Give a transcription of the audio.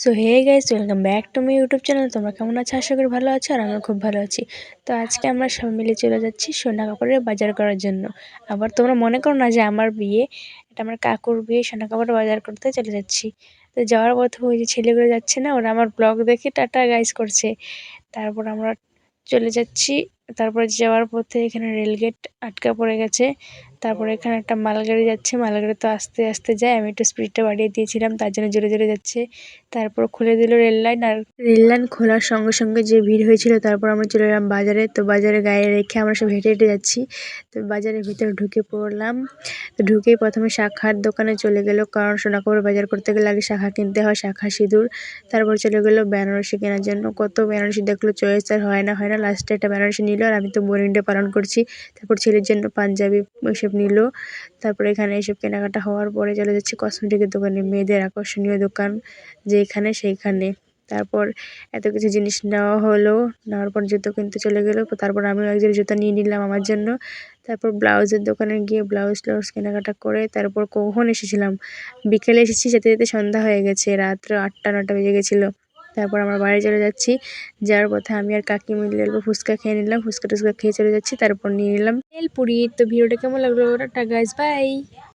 So hey guys welcome back to my YouTube channel তোমরা কেমন আছো? আশা করি ভালো আছো আর আমিও খুব ভালো আছি। তো আজকে আমরা সবাই মিলে চলে যাচ্ছি সোনা কাপড়ের বাজার করার জন্য। আবার তোমরা মনে করো না যে আমার বিয়ে, এটা আমার কাকুর বিয়ে, সোনা কাপড়ের বাজার করতে চলে যাচ্ছি। তো যাওয়ার পথে ওই যে ছেলেগুলো যাচ্ছে না, ওরা আমার ব্লগ দেখে টাটা গাইস করছে। তারপর আমরা চলে যাচ্ছি। তারপর যাওয়ার পথে এখানে রেলগেট আটকা পড়ে গেছে। তারপরে এখানে একটা মালগাড়ি যাচ্ছে, মালগাড়ি তো আস্তে আস্তে যায়। আমি একটু স্পিডটা বাড়িয়ে দিয়েছিলাম, তার জন্য জোরে জোরে যাচ্ছে। তারপর খুলে দিল রেল লাইন আর রেল লাইন খোলার সঙ্গে সঙ্গে যে ভিড় হয়েছিল, তারপর আমরা চলে এলাম বাজারে। তো বাজারে গায়ে রেখে আমরা সব হেঁটে হেঁটে যাচ্ছি। তো বাজারের ভিতরে ঢুকে পড়লাম। তো ঢুকেই প্রথমে শাখার দোকানে চলে গেল, কারণ সোনা কাপড় বাজার করতে গেলে আগে শাখা কিনতে হয়, শাখা সিঁদুর। তারপর চলে গেল বেনারসি কেনার জন্য। কত বেনারসি দেখল, চয়েস আর হয় না হয় না। লাস্টে একটা বেনারসি নিল আর আমি তো বোরিংটা পালন করছি। তারপর ছেলের জন্য পাঞ্জাবি ওইসব নিল। তারপরে এখানে এসব কেনাকাটা হওয়ার পরে চলে যাচ্ছি কসমেটিকের দোকানে। মেয়েদের আকর্ষণীয় দোকান যেখানে সেইখানে। তারপর এত কিছু জিনিস নেওয়া হলো। নেওয়ার পর জুতো কিনতে চলে গেলো। তারপর আমিও একজন জুতো নিয়ে নিলাম আমার জন্য। তারপর ব্লাউজের দোকানে গিয়ে ব্লাউজ ট্লাউজ কেনাকাটা করে তারপর কখন এসেছিলাম? বিকেলে এসেছি যেতে যেতে সন্ধ্যা হয়ে গেছে। রাত্র আটটা নটা বেজে গেছিল। তারপর আমার বাড়ি চলে যাচ্ছি। যার পথে আমি আর কাকি মিলে ফুচকা খেয়ে নিলাম, ফুচকা টুচকা খেয়ে চলে যাচ্ছি, তারপর নিয়ে নিলাম। তেলপুরি তো ভিডিওটা কেমন লাগল? Tata guys bye